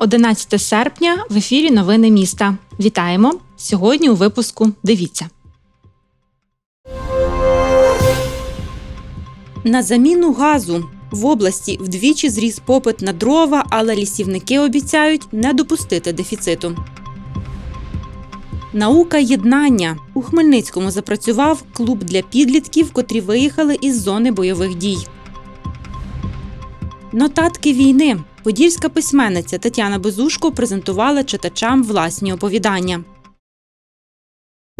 Четвер, 11 серпня, в ефірі Новини міста. Вітаємо! Сьогодні у випуску дивіться. На заміну газу в області вдвічі зріс попит на дрова, але лісівники обіцяють не допустити дефіциту. Наука єднання у Хмельницькому запрацював клуб для підлітків, котрі виїхали із зони бойових дій. Нотатки війни. Подільська письменниця Тетяна Безушко презентувала читачам власні оповідання.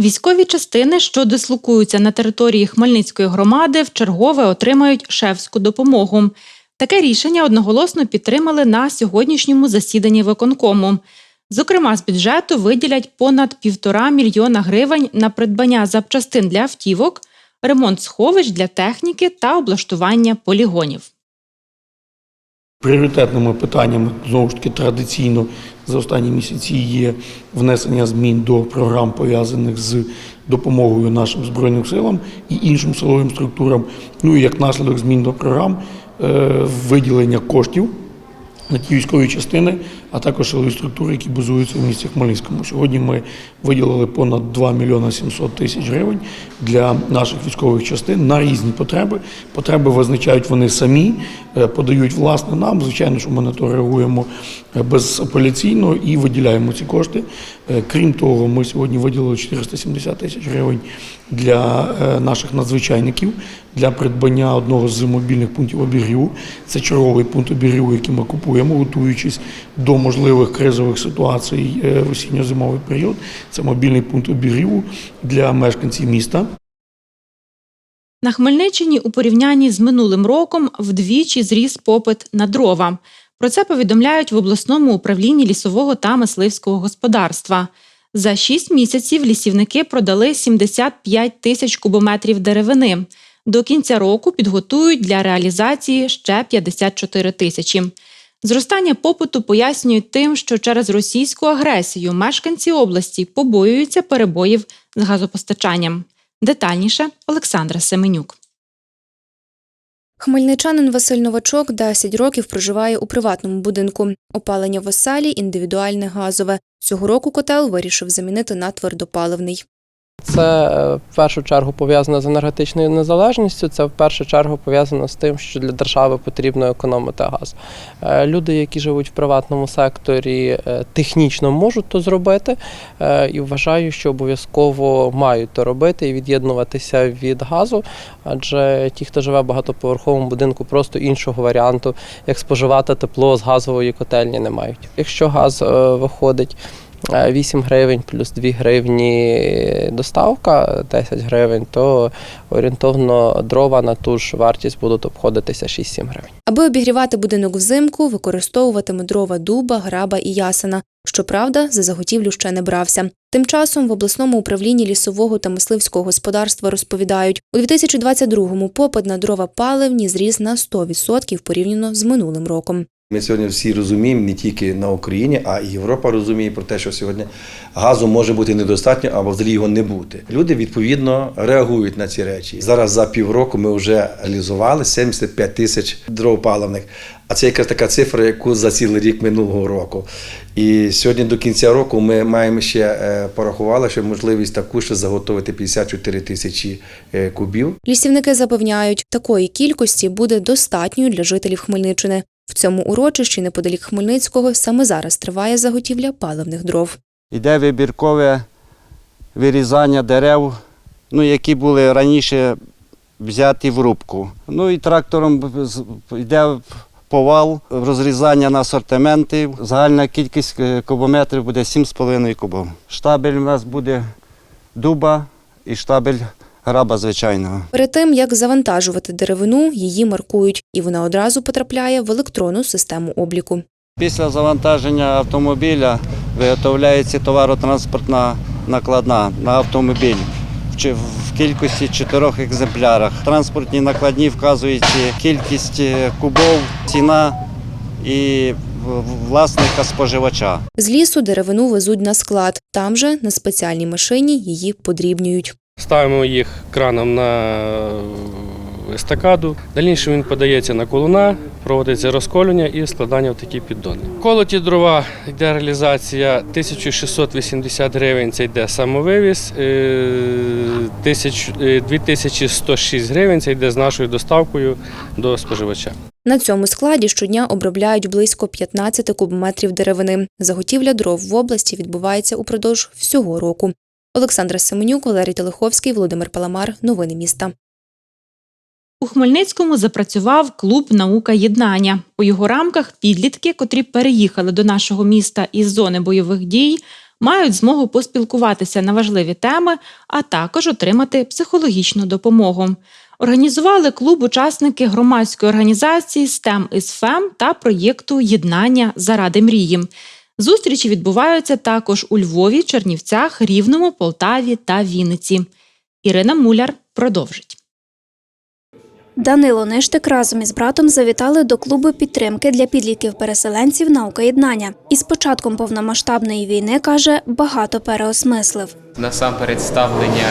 Військові частини, що дислокуються на території Хмельницької громади, вчергове отримають шефську допомогу. Таке рішення одноголосно підтримали на сьогоднішньому засіданні виконкому. Зокрема, з бюджету виділять понад півтора мільйона гривень на придбання запчастин для автівок, ремонт сховищ для техніки та облаштування полігонів. Пріоритетними питаннями знову ж таки традиційно за останні місяці є внесення змін до програм пов'язаних з допомогою нашим збройним силам і іншим силовим структурам. Ну і як наслідок змін до програм е, виділення коштів на ті військові частини, а також силові структури, які базуються в місті Хмельницькому. Сьогодні ми виділили понад 2 мільйони 700 тисяч гривень для наших військових частин на різні потреби. Потреби визначають вони самі, е, подають власне нам. Звичайно, що ми на то реагуємо безапеляційно і виділяємо ці кошти. Е, Крім того, ми сьогодні виділили 470 тисяч гривень для е, наших надзвичайників для придбання одного з мобільних пунктів обігріву. Це черговий пункт обігріву, який ми купуємо, готуючись до можливих кризових ситуацій е, в осінньо-зимовий період. Це мобільний пункт обігріву для мешканців міста. На Хмельниччині у порівнянні з минулим роком вдвічі зріс попит на дрова. Про це повідомляють в обласному управлінні лісового та мисливського господарства. За 6 місяців лісівники продали 75 тисяч кубометрів деревини. До кінця року підготують для реалізації ще 54 тисячі. Зростання попиту пояснюють тим, що через російську агресію мешканці області побоюються перебоїв з газопостачанням. Детальніше Олександра Семенюк. Хмельничанин Василь Новачок 10 років проживає у приватному будинку. Опалення в оселі індивідуальне газове. Цього року котел вирішив замінити на твердопаливний. Це в першу чергу пов'язано з енергетичною незалежністю. Це в першу чергу пов'язано з тим, що для держави потрібно економити газ. Е, Люди, які живуть в приватному секторі, е, технічно можуть то зробити, е, і вважаю, що обов'язково мають то робити і від'єднуватися від газу. Адже ті, хто живе в багатоповерховому будинку, просто іншого варіанту, як споживати тепло з газової котельні, не мають. Якщо газ виходить. Е, 8 гривень плюс 2 гривні доставка 10 гривень, то орієнтовно дрова на ту ж вартість будуть обходитися 6-7 гривень. Аби обігрівати будинок взимку, використовуватиме дрова дуба, граба і ясена. Щоправда, за заготівлю ще не брався. Тим часом в обласному управлінні лісового та мисливського господарства розповідають, у 2022-му попит на дрова паливні зріс на 100% порівняно з минулим роком. Ми сьогодні всі розуміємо, не тільки на Україні, а і Європа розуміє про те, що сьогодні газу може бути недостатньо або взагалі його не бути. Люди відповідно реагують на ці речі. Зараз за півроку ми вже реалізували 75 тисяч дров паливних. А це якраз така цифра, яку за цілий рік минулого року. І сьогодні до кінця року ми маємо ще е, порахували, що можливість таку ще заготовити 54 тисячі е, кубів. Лісівники запевняють, такої кількості буде достатньою для жителів Хмельниччини. В цьому урочищі неподалік Хмельницького саме зараз триває заготівля паливних дров. Йде вибіркове вирізання дерев, ну, які були раніше взяті в рубку. Ну і трактором йде повал, розрізання на асортименти. Загальна кількість е, кубометрів буде 7,5 кубов. Штабель у нас буде дуба і штабель граба звичайного. Перед тим як завантажувати деревину, її маркують, і вона одразу потрапляє в електронну систему обліку. Після завантаження автомобіля виготовляється товаротранспортна накладна на автомобіль в кількості чотирьох екземплярах. Транспортні накладні вказують кількість е, кубов, ціна і власника споживача. З лісу деревину везуть на склад. Там же на спеціальній машині її подрібнюють. Ставимо їх краном на естакаду. Дальніше він подається на колуна, проводиться розколювання і складання в такі піддони. Колоті дрова йде реалізація 1680 гривень, це йде самовивіз, е, тисяч- е, 2106 гривень це йде з нашою доставкою до споживача. На цьому складі щодня обробляють близько 15 кубометрів деревини. Заготівля дров в області відбувається упродовж всього року. Олександра Семенюк, Валерій Телеховський, Володимир Паламар. Новини міста. У Хмельницькому запрацював клуб Наука єднання. У його рамках підлітки, котрі переїхали до нашого міста із зони бойових дій, мають змогу поспілкуватися на важливі теми, а також отримати психологічну допомогу. Організували клуб учасники громадської організації STEM is FEM та проєкту Єднання заради мрії. Зустрічі відбуваються також у Львові, Чернівцях, Рівному, Полтаві та Вінниці. Ірина Муляр продовжить. Данило Ништик разом із братом завітали до клубу підтримки для підлітків-переселенців наука єднання. Із початком повномасштабної війни каже, багато переосмислив. насамперед ставлення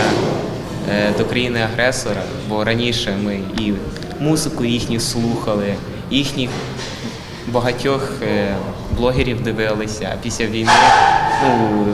е, до країни-агресора, бо раніше ми і музику їхню слухали, їхніх багатьох е, блогерів дивилися, після війни ну,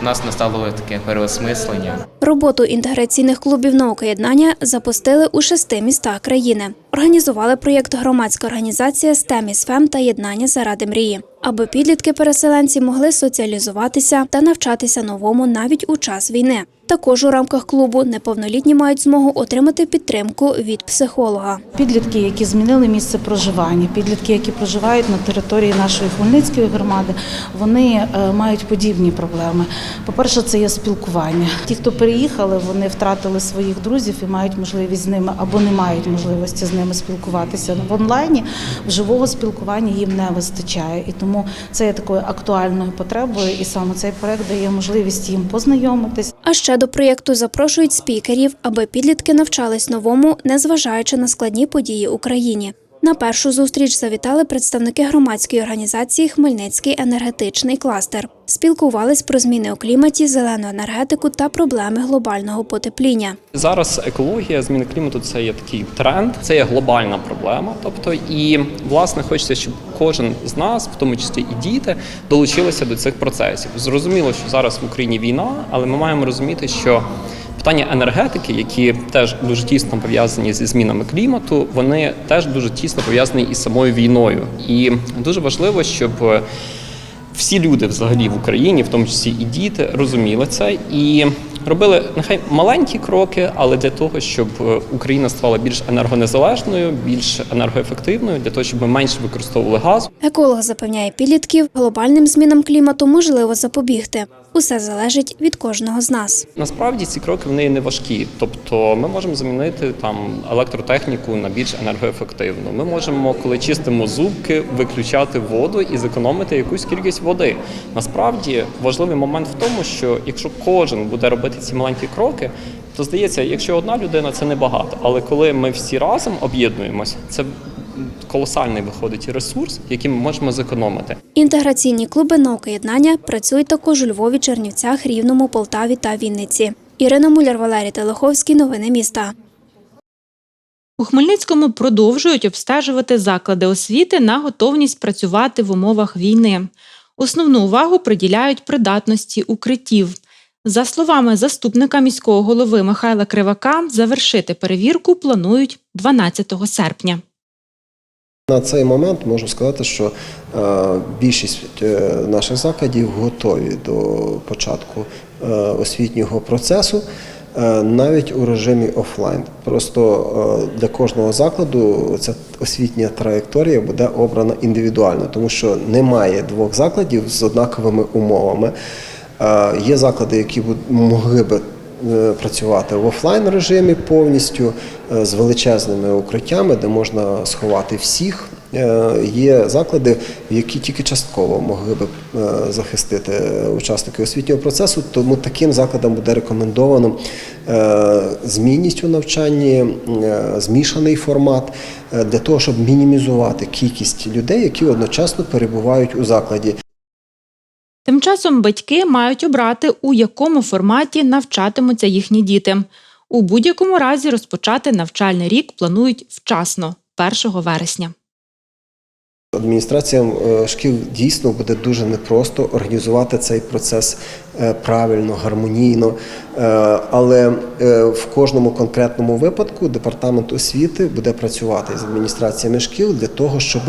у нас настало таке переосмислення. Роботу інтеграційних клубів наука єднання запустили у шести містах країни. Організували проєкт громадська організація із ФЕМ та єднання заради мрії, аби підлітки-переселенці могли соціалізуватися та навчатися новому навіть у час війни. Також у рамках клубу неповнолітні мають змогу отримати підтримку від психолога. Підлітки, які змінили місце проживання, підлітки, які проживають на території нашої Хмельницької громади, вони е, мають подібні проблеми. По-перше, це є спілкування. Ті, хто переїхали, вони втратили своїх друзів і мають можливість з ними або не мають можливості з ними спілкуватися в онлайні. Живого спілкування їм не вистачає, і тому це є такою актуальною потребою. І саме цей проект дає можливість їм познайомитись. А ще до проєкту запрошують спікерів, аби підлітки навчались новому, незважаючи на складні події у країні. На першу зустріч завітали представники громадської організації Хмельницький енергетичний кластер. Спілкувались про зміни у кліматі, зелену енергетику та проблеми глобального потепління. Зараз екологія, зміни клімату це є такий тренд, це є глобальна проблема. Тобто, і власне хочеться, щоб кожен з нас, в тому числі і діти, долучилися до цих процесів. Зрозуміло, що зараз в Україні війна, але ми маємо розуміти, що питання енергетики, які теж дуже тісно пов'язані зі змінами клімату, вони теж дуже тісно пов'язані із самою війною. І дуже важливо, щоб всі люди взагалі в Україні, в тому числі і діти, розуміли це і робили нехай маленькі кроки, але для того, щоб е, Україна стала більш енергонезалежною, більш енергоефективною, для того, щоб ми менше використовували газ. Еколог запевняє підлітків, глобальним змінам клімату можливо запобігти. Усе залежить від кожного з нас. Насправді ці кроки вони не важкі. Тобто ми можемо замінити там електротехніку на більш енергоефективну. Ми можемо, коли чистимо зубки, виключати воду і зекономити якусь кількість води. Насправді важливий момент в тому, що якщо кожен буде робити ці маленькі кроки, то здається, якщо одна людина це небагато. Але коли ми всі разом об'єднуємося, це колосальний виходить ресурс, який ми можемо зекономити. Інтеграційні клуби наука єднання працюють також у Львові, Чернівцях, Рівному, Полтаві та Вінниці. Ірина Муляр, Валерій Телеховський. Новини міста. У Хмельницькому продовжують обстежувати заклади освіти на готовність працювати в умовах війни. Основну увагу приділяють придатності укриттів. За словами заступника міського голови Михайла Кривака, завершити перевірку планують 12 серпня. На цей момент можу сказати, що е, більшість е, наших закладів готові до початку е, освітнього процесу, навіть у режимі офлайн. Просто для кожного закладу ця освітня траєкторія буде обрана індивідуально, тому що немає двох закладів з однаковими умовами. Є заклади, які могли би працювати в офлайн режимі повністю е, з величезними укриттями, де можна сховати всіх. Е, Є заклади, які тільки частково могли би е, захистити учасники освітнього процесу, тому таким закладам буде рекомендовано е, змінність у навчанні, е, змішаний формат е, для того, щоб мінімізувати кількість людей, які одночасно перебувають у закладі. Часом батьки мають обрати, у якому форматі навчатимуться їхні діти. У будь-якому разі розпочати навчальний рік планують вчасно, 1 вересня. Адміністраціям е, шкіл дійсно буде дуже непросто організувати цей процес правильно, гармонійно. Е, Але е, в кожному конкретному випадку департамент освіти буде працювати з адміністраціями шкіл для того, щоб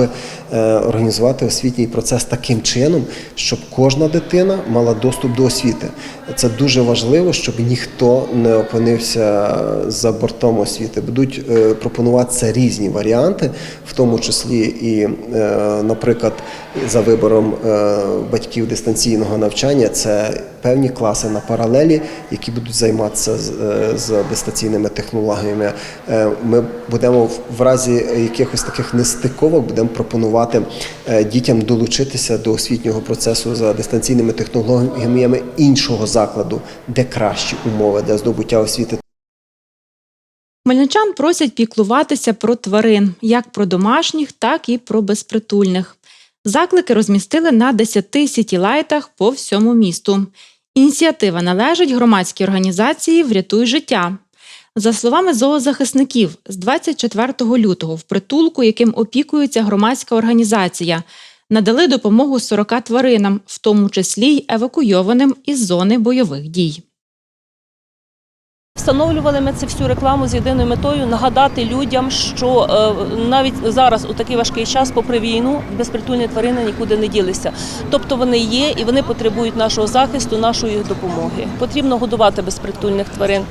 е, організувати освітній процес таким чином, щоб кожна дитина мала доступ до освіти. Це дуже важливо, щоб ніхто не опинився за бортом освіти. Будуть е, пропонуватися різні варіанти, в тому числі і, е, наприклад, за вибором е, батьків дистанційного навчання, це певні класи на паралелі, які будуть займатися з, е, з дистанційними технологіями. Е, Ми будемо в- в разі якихось таких нестиковок будемо пропонувати е, дітям долучитися до освітнього процесу за дистанційними технологіями іншого закладу, де кращі умови для здобуття освіти. Хмельничан просять піклуватися про тварин, як про домашніх, так і про безпритульних. Заклики розмістили на 10 сітілайтах по всьому місту. Ініціатива належить громадській організації Врятуй життя. За словами зоозахисників, з 24 лютого в притулку, яким опікується громадська організація, надали допомогу 40 тваринам, в тому числі й евакуйованим із зони бойових дій. Встановлювали ми це всю рекламу з єдиною метою нагадати людям, що е, навіть зараз у такий важкий час, попри війну, безпритульні тварини нікуди не ділися. Тобто вони є і вони потребують нашого захисту, нашої допомоги. Потрібно годувати безпритульних тварин.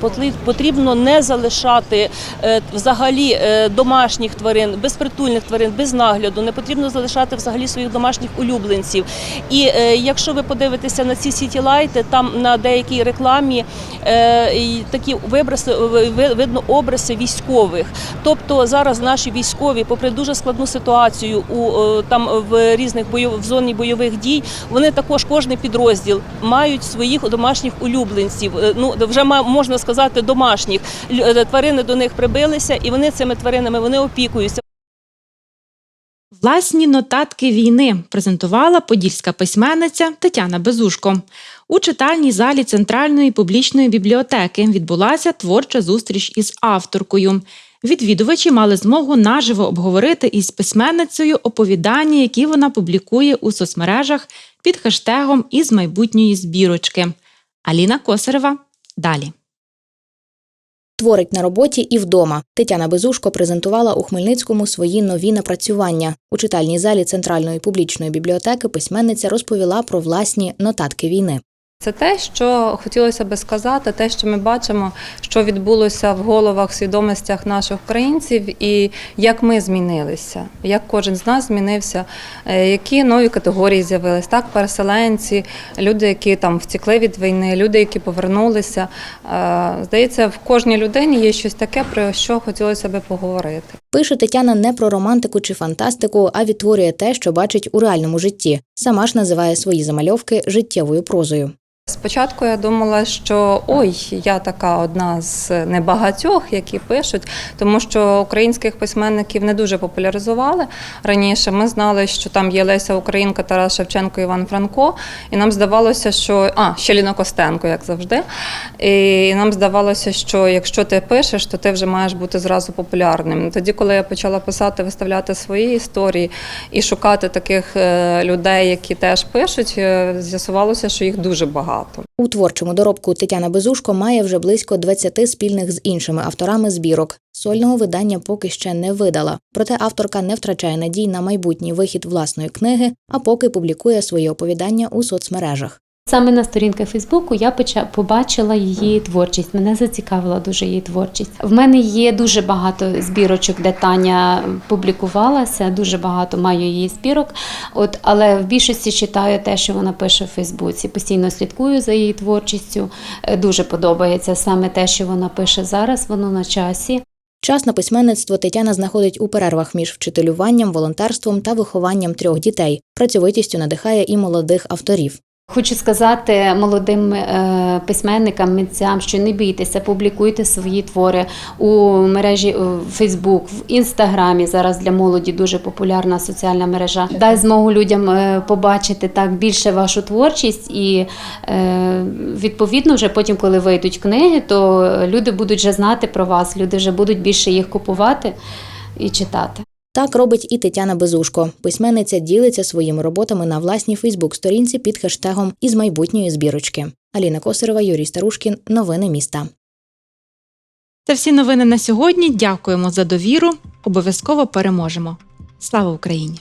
Потрібно не залишати е, взагалі е, домашніх тварин, безпритульних тварин без нагляду. Не потрібно залишати взагалі своїх домашніх улюбленців. І якщо ви подивитеся на ці сітілайти, там на деякій рекламі такі ви- видно образи військових. Тобто зараз наші військові, попри дуже складну ситуацію у е, там в різних бойов в зоні бойових дій, вони також кожний підрозділ мають своїх домашніх улюбленців. Е, Ну вже можна сказати, домашніх е, тварини до них прибилися, і вони цими тваринами вони опікуються. Власні нотатки війни презентувала подільська письменниця Тетяна Безушко. У читальній залі Центральної публічної бібліотеки відбулася творча зустріч із авторкою. Відвідувачі мали змогу наживо обговорити із письменницею оповідання, які вона публікує у соцмережах під хештегом із майбутньої збірочки. Аліна Косарева далі. Творить на роботі і вдома. Тетяна Безушко презентувала у Хмельницькому свої нові напрацювання. У читальній залі Центральної публічної бібліотеки письменниця розповіла про власні нотатки війни. Це те, що хотілося би сказати, те, що ми бачимо, що відбулося в головах, свідомостях наших українців, і як ми змінилися, як кожен з нас змінився, е, які нові категорії з'явились. Так, переселенці, люди, які там втекли від війни, люди, які повернулися. Е, Здається, в кожній людині є щось таке, про що хотілося би поговорити. Пише Тетяна не про романтику чи фантастику, а відтворює те, що бачить у реальному житті. Сама ж називає свої замальовки життєвою прозою. Спочатку я думала, що ой, я така одна з небагатьох, які пишуть, тому що українських письменників не дуже популяризували раніше. Ми знали, що там є Леся Українка, Тарас Шевченко, Іван Франко, і нам здавалося, що а ще Ліна Костенко, як завжди. І нам здавалося, що якщо ти пишеш, то ти вже маєш бути зразу популярним. Тоді, коли я почала писати, виставляти свої історії і шукати таких е, людей, які теж пишуть, е, з'ясувалося, що їх дуже багато. У творчому доробку Тетяна Безушко має вже близько 20 спільних з іншими авторами збірок. Сольного видання поки ще не видала. Проте авторка не втрачає надій на майбутній вихід власної книги, а поки публікує свої оповідання у соцмережах. Саме на сторінках Фейсбуку я побачила її творчість. Мене зацікавила дуже її творчість. В мене є дуже багато збірочок, де Таня публікувалася. Дуже багато маю її збірок. От, але в більшості читаю те, що вона пише в Фейсбуці. Постійно слідкую за її творчістю. Е, Дуже подобається саме те, що вона пише зараз. Воно на часі. Час на письменництво Тетяна знаходить у перервах між вчителюванням, волонтерством та вихованням трьох дітей. Працьовитістю надихає і молодих авторів. Хочу сказати молодим е, письменникам, митцям, що не бійтеся, публікуйте свої твори у мережі Facebook, в інстаграмі. Зараз для молоді дуже популярна соціальна мережа. Дай змогу людям е, побачити так більше вашу творчість, і е, відповідно, вже потім, коли вийдуть книги, то люди будуть вже знати про вас. Люди вже будуть більше їх купувати і читати. Так робить і Тетяна Безушко. Письменниця ділиться своїми роботами на власній Фейсбук-сторінці під хештегом із майбутньої збірочки. Аліна Косарова, Юрій Старушкін. Новини міста. Це всі новини на сьогодні. Дякуємо за довіру. Обов'язково переможемо. Слава Україні!